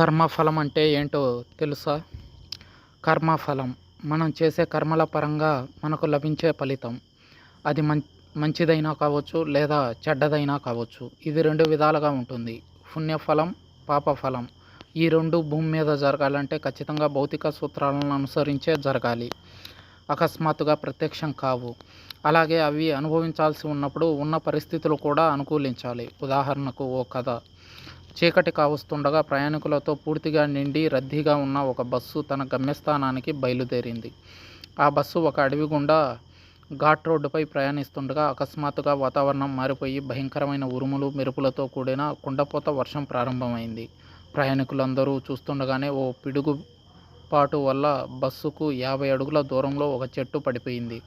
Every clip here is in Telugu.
కర్మఫలం అంటే ఏంటో తెలుసా? కర్మఫలం. మనం చేసే కర్మల పరంగా మనకు లభించే ఫలితం. అది మం మంచిదైనా కావచ్చు లేదా చెడ్డదైనా కావచ్చు. ఇది రెండు విధాలుగా ఉంటుంది. పుణ్యఫలం పాపఫలం. ఈ రెండు భూమి మీద జరగాలంటే ఖచ్చితంగా భౌతిక సూత్రాలను అనుసరించే జరగాలి. అకస్మాత్తుగా ప్రత్యక్షం కావు. అలాగే అవి అనుభవించాల్సి ఉన్నప్పుడు ఉన్న పరిస్థితులు కూడా అనుకూలించాలి. ఉదాహరణకు ఓ కథ. చీకటి కావస్తుండగా ప్రయాణికులతో పూర్తిగా నిండి రద్దీగా ఉన్న ఒక బస్సు తన గమ్యస్థానానికి బయలుదేరింది. ఆ బస్సు ఒక అడవి గుండా ఘాట్ రోడ్డుపై ప్రయాణిస్తుండగా అకస్మాత్తుగా వాతావరణం మారిపోయి భయంకరమైన ఉరుములు మెరుపులతో కూడిన కుండపోత వర్షం ప్రారంభమైంది. ప్రయాణికులందరూ చూస్తుండగానే ఓ పిడుగు పాటు వల్ల బస్సుకు యాభై అడుగుల దూరంలో ఒక చెట్టు పడిపోయింది.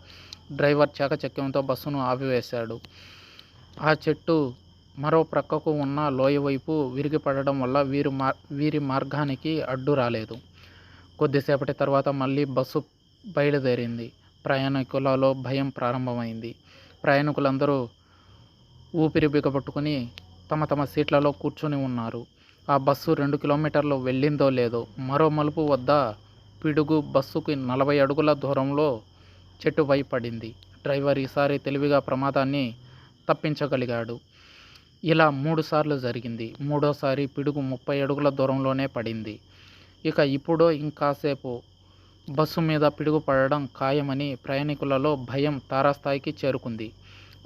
డ్రైవర్ చాకచక్యంతో బస్సును ఆపివేశాడు. ఆ చెట్టు మరో ప్రక్కకు ఉన్న లోయ వైపు విరిగిపడడం వల్ల వీరు మా వీరి మార్గానికి అడ్డు రాలేదు. కొద్దిసేపటి తర్వాత మళ్ళీ బస్సు బయలుదేరింది. ప్రయాణికులలో భయం ప్రారంభమైంది. ప్రయాణికులందరూ ఊపిరి బిగబట్టుకుని తమ తమ సీట్లలో కూర్చొని ఉన్నారు. ఆ బస్సు రెండు కిలోమీటర్లు వెళ్ళిందో లేదో మరో మలుపు వద్ద పిడుగు బస్సుకి నలభై అడుగుల దూరంలో చెట్టుపై పడింది. డ్రైవర్ ఈసారి తెలివిగా ప్రమాదాన్ని తప్పించగలిగాడు. ఇలా మూడుసార్లు జరిగింది. మూడోసారి పిడుగు ముప్పై అడుగుల దూరంలోనే పడింది. ఇక ఇప్పుడు ఇంకాసేపు బస్సు మీద పిడుగు పడడం ఖాయమని ప్రయాణికులలో భయం తారాస్థాయికి చేరుకుంది.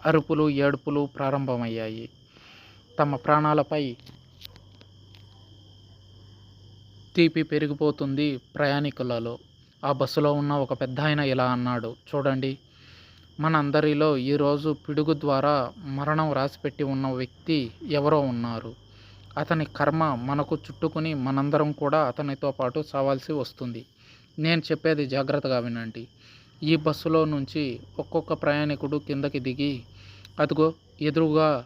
అరుపులు ఏడుపులు ప్రారంభమయ్యాయి. తమ ప్రాణాలపై తీపి పెరిగిపోతుంది ప్రయాణికులలో. ఆ బస్సులో ఉన్న ఒక పెద్ద ఆయన ఇలా అన్నాడు. చూడండి మనందరిలో ఈరోజు పిడుగు ద్వారా మరణం రాసిపెట్టి ఉన్న వ్యక్తి ఎవరో ఉన్నారు. అతని కర్మ మనకు చుట్టుకుని మనందరం కూడా అతనితో పాటు చావాల్సి వస్తుంది. నేను చెప్పేది జాగ్రత్తగా వినండి. ఈ బస్సులో నుంచి ఒక్కొక్క ప్రయాణికుడు కిందకి దిగి అదిగో ఎదురుగా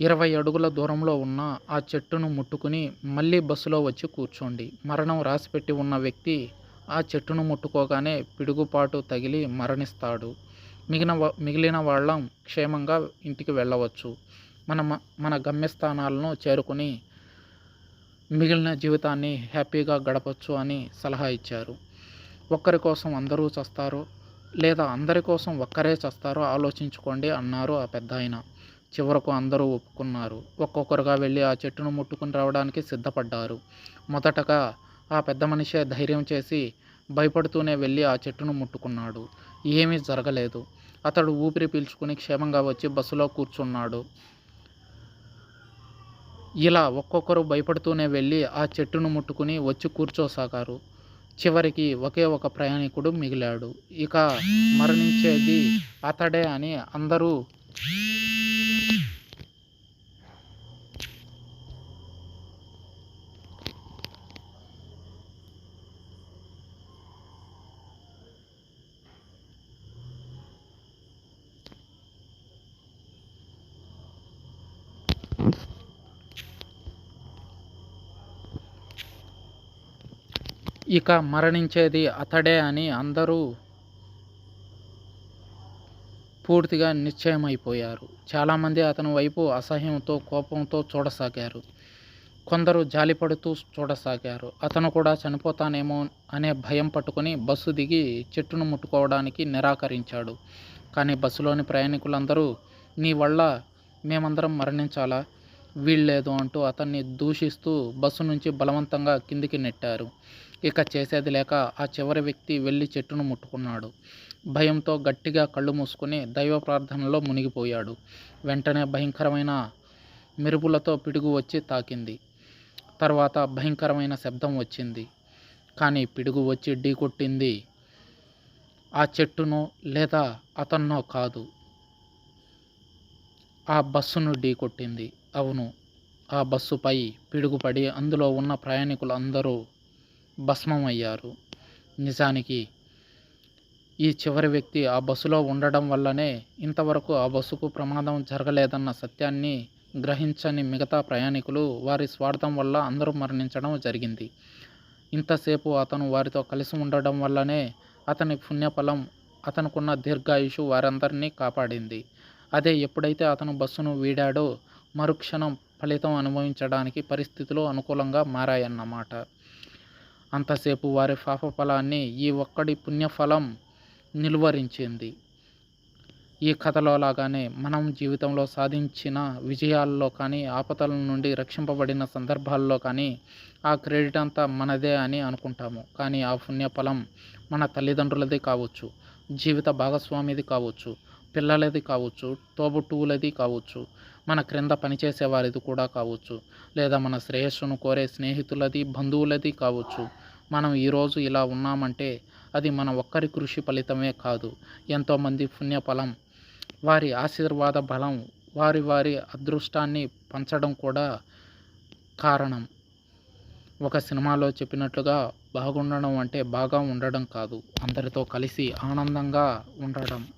ఇరవై అడుగుల దూరంలో ఉన్న ఆ చెట్టును ముట్టుకుని మళ్ళీ బస్సులో వచ్చి కూర్చోండి. మరణం రాసిపెట్టి ఉన్న వ్యక్తి ఆ చెట్టును ముట్టుకోగానే పిడుగుపాటు తగిలి మరణిస్తాడు. మిగిలిన మిగిలిన వాళ్ళం క్షేమంగా ఇంటికి వెళ్ళవచ్చు. మన మన గమ్యస్థానాలను చేరుకుని మిగిలిన జీవితాన్ని హ్యాపీగా గడపచ్చు అని సలహా ఇచ్చారు. ఒక్కరి కోసం అందరూ చస్తారు లేదా అందరి కోసం ఒక్కరే చస్తారో ఆలోచించుకోండి అన్నారు ఆ పెద్ద ఆయన చివరకు అందరూ ఒప్పుకున్నారు. ఒక్కొక్కరుగా వెళ్ళి ఆ చెట్టును ముట్టుకుని రావడానికి సిద్ధపడ్డారు. మొదటగా ఆ పెద్ద మనిషే ధైర్యం చేసి భయపడుతూనే వెళ్ళి ఆ చెట్టును ముట్టుకున్నాడు. ఏమీ జరగలేదు. అతడు ఊపిరి పీల్చుకుని క్షేమంగా వచ్చి బస్సులో కూర్చున్నాడు. ఇలా ఒక్కొక్కరు భయపడుతూనే వెళ్ళి ఆ చెట్టును ముట్టుకుని వచ్చి కూర్చోసాగారు. చివరికి ఒకే ఒక ప్రయాణికుడు మిగిలాడు. ఇక మరణించేది అతడే అని అందరూ ఇక మరణించేది అతడే అని అందరూ పూర్తిగా నిశ్చయమైపోయారు. చాలామంది అతని వైపు అసహ్యంతో కోపంతో చూడసాగారు. కొందరు జాలిపడుతూ చూడసాగారు. అతను కూడా చనిపోతానేమో అనే భయం పట్టుకొని బస్సు దిగి చెట్టును ముట్టుకోవడానికి నిరాకరించాడు. కానీ బస్సులోని ప్రయాణికులందరూ నీ వల్ల మేమందరం మరణించాలా? వీళ్ళేదో అంటూ అతన్ని దూషిస్తూ బస్సు నుంచి బలవంతంగా కిందికి నెట్టారు. ఇక చేసేది లేక ఆ చివరి వ్యక్తి వెళ్ళి చెట్టును ముట్టుకున్నాడు. భయంతో గట్టిగా కళ్ళు మూసుకుని దైవ ప్రార్థనలో మునిగిపోయాడు. వెంటనే భయంకరమైన మెరుపులతో పిడుగు వచ్చి తాకింది. తర్వాత భయంకరమైన శబ్దం వచ్చింది. కానీ పిడుగు వచ్చి ఢీకొట్టింది ఆ చెట్టునో లేదా అతన్నో కాదు. ఆ బస్సును ఢీకొట్టింది అవును ఆ బస్సుపై పిడుగుపడి అందులో ఉన్న ప్రయాణికులు భస్మం అయ్యారు నిజానికి ఈ చివరి వ్యక్తి ఆ బస్సులో ఉండడం వల్లనే ఇంతవరకు ఆ బస్సుకు ప్రమాదం జరగలేదన్న సత్యాన్ని గ్రహించని మిగతా ప్రయాణికులు వారి స్వార్థం వల్ల అందరూ మరణించడం జరిగింది. ఇంతసేపు అతను వారితో కలిసి ఉండడం వల్లనే అతని పుణ్యఫలం అతనుకున్న దీర్ఘాయుషు వారందరినీ కాపాడింది. అదే ఎప్పుడైతే అతను బస్సును వీడాడో మరుక్షణం ఫలితం అనుభవించడానికి పరిస్థితులు అనుకూలంగా మారాయన్నమాట. అంతసేపు వారి పాప ఫలాన్ని ఈ ఒక్కడి పుణ్యఫలం నిలువరించింది. ఈ కథలో లాగానే మనం జీవితంలో సాధించిన విజయాల్లో కానీ ఆపదల నుండి రక్షింపబడిన సందర్భాల్లో కానీ ఆ క్రెడిట్ అంతా మనదే అని అనుకుంటాము. కానీ ఆ పుణ్యఫలం మన తల్లిదండ్రులది కావచ్చు జీవిత భాగస్వామిది కావచ్చు పిల్లలది కావచ్చు తోబుట్టువులది కావచ్చు. మన క్రింద పనిచేసే వారిది కూడా కావచ్చు. లేదా మన శ్రేయస్సును కోరే స్నేహితులది బంధువులది కావచ్చు. మనం ఈరోజు ఇలా ఉన్నామంటే అది మన ఒక్కరి కృషి ఫలితమే కాదు. ఎంతోమంది పుణ్యఫలం వారి ఆశీర్వాద బలం వారి వారి అదృష్టాన్ని పంచడం కూడా కారణం. ఒక సినిమాలో చెప్పినట్లుగా బాగుండడం అంటే బాగా ఉండడం కాదు. అందరితో కలిసి ఆనందంగా ఉండడం.